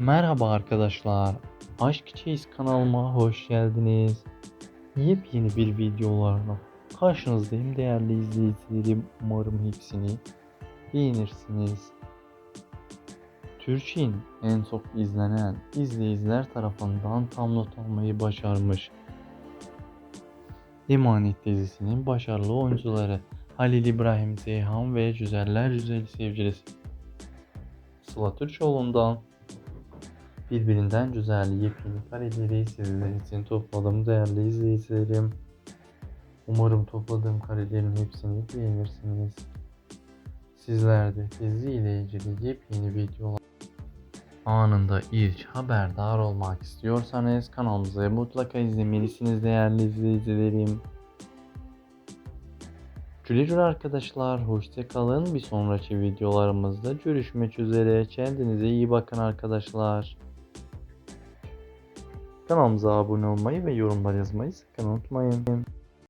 Merhaba arkadaşlar. Aşk Çeyiz kanalıma hoş geldiniz. Yepyeni bir videolarla karşınızdayım değerli izleyicilerim. Umarım hepsini beğenirsiniz. Türkçe'nin en çok izlenen izleyiciler tarafından tam not almayı başarmış. Emanet dizisinin başarılı oyuncuları Halil İbrahim Ceyhan ve Güzeller Güzeli sevgilisi Sıla Türkoğlu'ndan birbirinden güzel yepyeni kareleri sizler için topladım değerli izleyicilerim. Umarım topladığım karelerin hepsini beğenirsiniz. Sizler de dizi ile ilgili yepyeni videolar anında ilk haberdar olmak istiyorsanız kanalımızı mutlaka izlemelisiniz değerli izleyicilerim. Güle güle arkadaşlar. Hoşça kalın. Bir sonraki videolarımızda görüşmek üzere. Kendinize iyi bakın arkadaşlar. Kanalımıza abone olmayı ve yorumlar yazmayı sakın unutmayın.